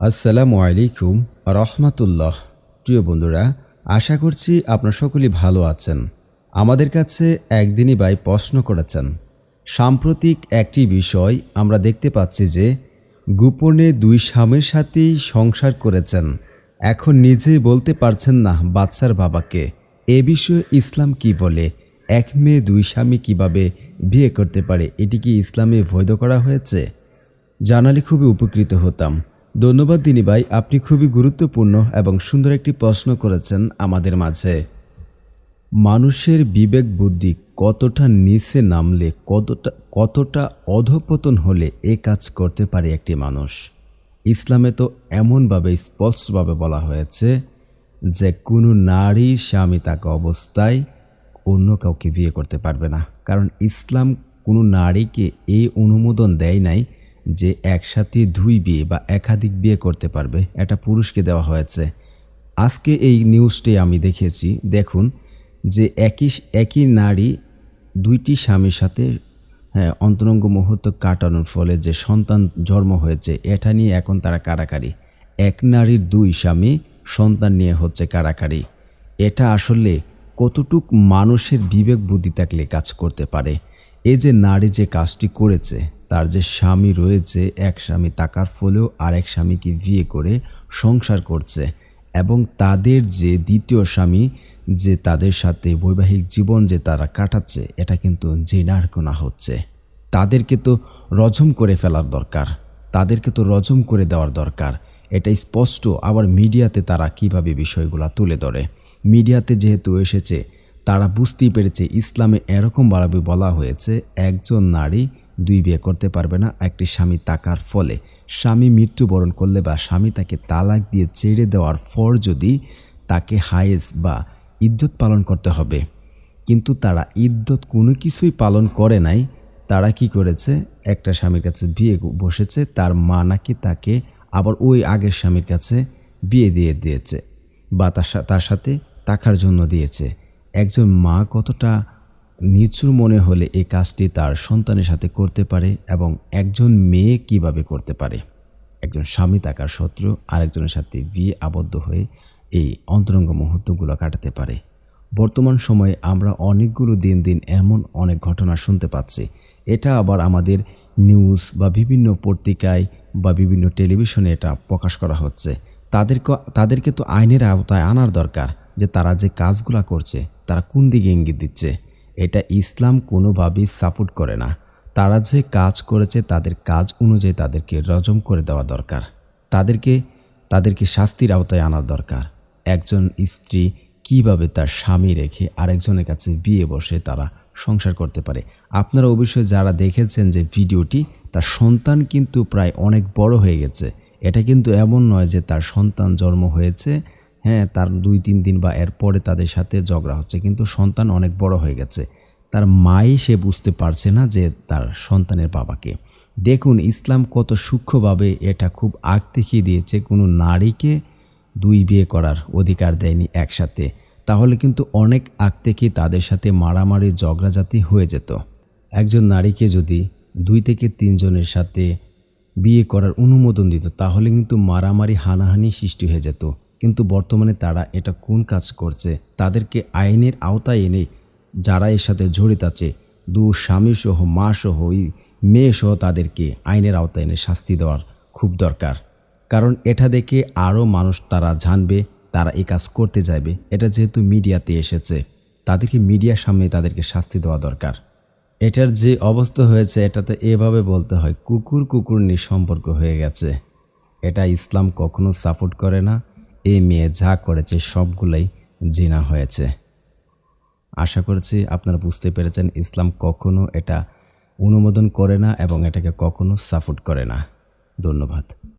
আসসালামু আলাইকুম রহমাতুল্লাহ। প্রিয় বন্ধুরা, আশা করছি আপনার সকলেই ভালো আছেন। আমাদের কাছে একদিনই ভাই প্রশ্ন করেছেন। সাম্প্রতিক একটি বিষয় আমরা দেখতে পাচ্ছি যে, গোপনে দুই স্বামীর সাথেই সংসার করেছেন। এখন নিজে বলতে পারছেন না বাচ্চার বাবাকে। এ বিষয়ে ইসলাম কি বলে? এক মেয়ে দুই স্বামী কীভাবে বিয়ে করতে পারে? এটি কি ইসলামে বৈধ করা হয়েছে? জানালে খুবই উপকৃত হতাম। ধন্যবাদ দিনী ভাই, আপনি খুবই গুরুত্বপূর্ণ এবং সুন্দর একটি প্রশ্ন করেছেন আমাদের মাঝে। মানুষের বিবেক বুদ্ধি কতটা নিচে নামলে, কতটা কতটা অধপতন হলে এ কাজ করতে পারে একটি মানুষ? ইসলামে তো এমনভাবে স্পষ্টভাবে বলা হয়েছে যে, কোনো নারী স্বামী তাকে অবস্থায় অন্য কাউকে বিয়ে করতে পারবে না। কারণ ইসলাম কোনো নারীকে এই অনুমোদন দেয় নাই যে একসাথে দুই বিয়ে বা একাধিক বিয়ে করতে পারবে, এটা পুরুষকে দেওয়া হয়েছে। আজকে এই নিউজটি আমি দেখেছি। দেখুন যে একই একই নারী দুইটি স্বামীর সাথে হ্যাঁ অন্তরঙ্গ মুহূর্ত কাটানোর ফলে যে সন্তান জন্ম হয়েছে, এটা নিয়ে এখন তারা কারাকারি। এক নারীর দুই স্বামী সন্তান নিয়ে হচ্ছে কারাকারি। এটা আসলে কতটুক মানুষের বিবেক বুদ্ধি থাকলে কাজ করতে পারে। এই যে নারী যে কাজটি করেছে তার যে স্বামী রয়েছে, এক স্বামী থাকার ফলেও আরেক স্বামীকে বিয়ে করে সংসার করছে এবং তাদের যে দ্বিতীয় স্বামী যে তাদের সাথে বৈবাহিক জীবন যে তারা কাটাচ্ছে, এটা কিন্তু জেনার কোনা হচ্ছে। তাদেরকে তো রজম করে ফেলার দরকার, তাদেরকে তো রজম করে দেওয়ার দরকার। এটা স্পষ্ট আবার মিডিয়াতে তারা কীভাবে বিষয়গুলো তুলে ধরে। মিডিয়াতে যেহেতু এসেছে তারা বুঝতেই পেরেছে ইসলামে এরকম এরকমভাবে বলা হয়েছে, একজন নারী দুই বিয়ে করতে পারবে না, একটি স্বামী তাকার ফলে। স্বামী মৃত্যুবরণ করলে বা স্বামী তাকে তালাক দিয়ে ছেড়ে দেওয়ার পর যদি তাকে হায়েস বা ইদ্যত পালন করতে হবে। কিন্তু তারা ইদ্যত কোনো কিছুই পালন করে নাই। তারা কি করেছে? একটা স্বামীর কাছে বিয়ে বসেছে, তার মা নাকি তাকে আবার ওই আগের স্বামীর কাছে বিয়ে দিয়ে দিয়েছে বা তার সাথে টাকার জন্য দিয়েছে। একজন মা কতটা নিচুর মনে হলে এই কাজটি তার সন্তানের সাথে করতে পারে এবং একজন মেয়ে কীভাবে করতে পারে? একজন স্বামী থাকার শত্রু, আরেকজনের সাথে বিয়ে আবদ্ধ হয়ে এই অন্তরঙ্গ মুহূর্তগুলো কাটাতে পারে। বর্তমান সময়ে আমরা অনেকগুলো দিন দিন এমন অনেক ঘটনা শুনতে পাচ্ছি। এটা আবার আমাদের নিউজ বা বিভিন্ন পত্রিকায় বা বিভিন্ন টেলিভিশনে এটা প্রকাশ করা হচ্ছে। তাদেরকে তাদেরকে তো আইনের আওতায় আনার দরকার যে তারা যে কাজগুলা করছে তারা কোন দিকে ইঙ্গিত দিচ্ছে? এটা ইসলাম কোনোভাবেই সাপোর্ট করে না। তারা যে কাজ করেছে, তাদের কাজ অনুযায়ী তাদেরকে রজম করে দেওয়া দরকার। তাদেরকে তাদেরকে শাস্তির আওতায় আনার দরকার। একজন স্ত্রী কীভাবে তার স্বামী রেখে আরেকজনের কাছে বিয়ে বসে তারা সংসার করতে পারে? আপনারা অবশ্যই যারা দেখেছেন যে ভিডিওটি, তার সন্তান কিন্তু প্রায় অনেক বড় হয়ে গেছে। এটা কিন্তু এমন নয় যে তার সন্তান জন্ম হয়েছে হ্যাঁ তার দুই, তিন দিন বা এরপরে তাদের সাথে ঝগড়া হচ্ছে। কিন্তু সন্তান অনেক বড় হয়ে গেছে। তার মাই সে বুঝতে পারছে না যে তার সন্তানের বাবাকে। দেখুন, ইসলাম কত সূক্ষ্মভাবে এটা খুব আগ দেখিয়ে দিয়েছে, কোনো নারীকে দুই বিয়ে করার অধিকার দেয়নি একসাথে। তাহলে কিন্তু অনেক আগ থেকে তাদের সাথে মারামারি ঝগড়াজাতি হয়ে যেত। একজন নারীকে যদি দুই থেকে তিনজনের সাথে বিয়ে করার অনুমোদন দিত, তাহলে কিন্তু মারামারি, হানাহানি সৃষ্টি হয়ে যেত। কিন্তু বর্তমানে তারা এটা কোন কাজ করছে তাদেরকে আইনের আওতায় এনে যারা এর সাথে জড়িত আছে দু স্বামী সহ, মা সহ মেয়ে সহ তাদেরকে আইনের আওতায় এনে শাস্তি দেওয়ার খুব দরকার। কারণ এটা দেখে আরও মানুষ তারা জানবে, তারা এই কাজ করতে যাবে এটা যেহেতু মিডিয়াতে এসেছে, তাদেরকে মিডিয়ার সামনে তাদেরকে শাস্তি দেওয়া দরকার। এটার যে অবস্থা হয়েছে, এটাতে এভাবে বলতে হয়, কুকুর কুকুর নিয়ে সম্পর্ক হয়ে গেছে। এটা ইসলাম কখনো সাপোর্ট করে না। এই মেয়ে যা করেছে সবগুলোই জিনা হয়েছে। আশা করছি আপনারা বুঝতে পেরেছেন, ইসলাম কখনো এটা অনুমোদন করে না এবং এটাকে কখনো সাপোর্ট করে না। ধন্যবাদ।